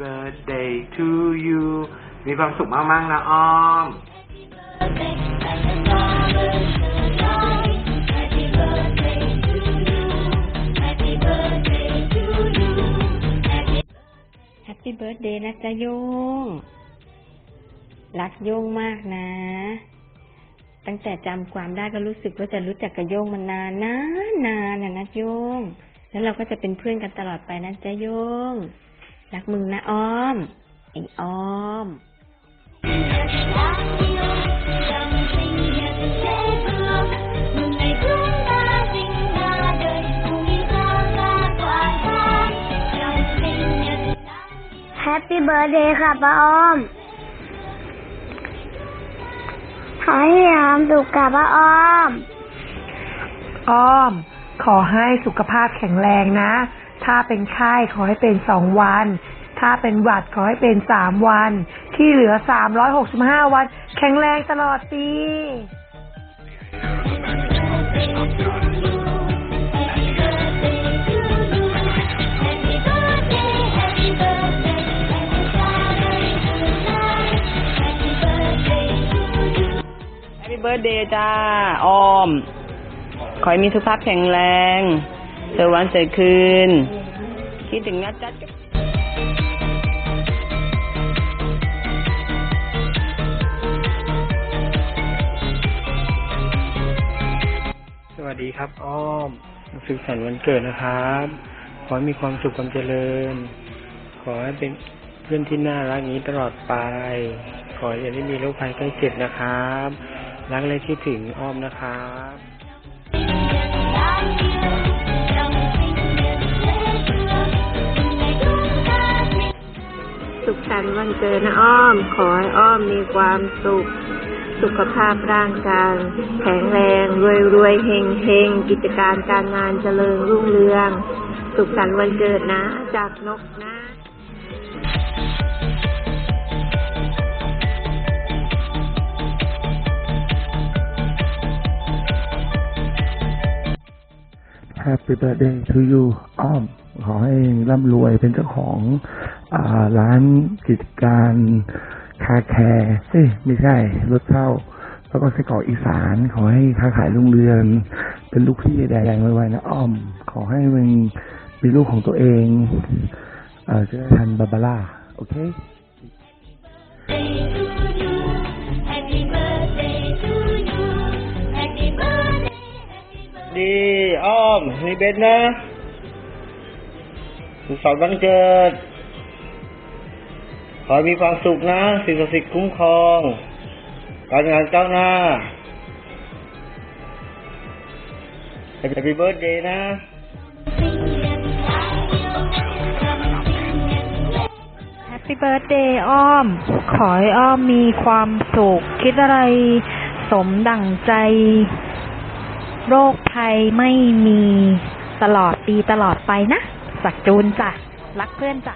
birthday to you มีความสุขมาก ๆ นะอ้อมแฮปปี้เบิร์ดเดย์นะจ๊ะโยง รักโยงมากนะ ตั้งแต่จำความได้ก็รู้สึกว่าจะรู้จักกับโยงมานานนานนานนะนะโยง แล้วเราก็จะเป็นเพื่อนกันตลอดไปนะจ๊ะโยง รักมึงนะอ้อม ไอ้อ้อมแฮปปี้เบิร์ดเดย์ค่ะป้าอ้อม ขอให้มีความสุขกับป้าอ้อม อ้อม ขอให้สุขภาพแข็งแรงนะ ถ้าเป็นไข้ขอให้เป็นสองวัน ถ้าเป็นหวัดขอให้เป็นสามวัน ที่เหลือสามร้อยหกสิบห้าวัน แข็งแรงตลอดปีเบิร์ดเดย์จ้า ออม ขอให้มีสุขภาพแข็งแรง เจอวันเจคืน คิดถึงนะจ๊ะสวัสดีครับอ้อมสุขสันต์วันเกิดนะครับ ขอให้มีความสุขความเจริญ ขอให้เป็นเพื่อนที่น่ารักนี้ตลอดไป ขออย่าได้มีโรคภัยใกล้เจ็บนะครับ รักและคิดถึงอ้อมนะครับันวันเกิดนะอ้อม ขอให้อ้อมมีความสุข สุขภาพร่างกายแข็งแรง รวยรวยเฮงเฮงกิจการการงานเจริญรุ่งเรือง สุขสันต์วันเกิดนะ จากนกนะ Happy birthday to you อ้อม ขอให้ร่ำรวยเป็นเจ้าของ ร้านกิจการคาแคร์เอ้ยไม่ใช่รถเช่า แล้วก็ไส้กรอกอีสานขอให้ค้าขายรุ่งเรืองเป็นลูกพี่แดงไวๆนะอ้อม ขอให้มึงมีลูกของตัวเองเออจะได้ทันบาบาร่า โอเค ดีอ้อมมีเบสนะสุขสันต์วันเกิด ขอให้มีความสุขนะสิ่งศักดิ์สิทธิ์คุ้มครอง การงานก้าวหน้า Happy birthday นะแฮปปี้เบิร์ดเดย์อ้อม ขอให้อ้อมมีความสุข คิดอะไรสมดั่งใจ โรคภัยไม่มีตลอดปีตลอดไปนะ สักจูนจ้ะ รักเพื่อนจ้ะ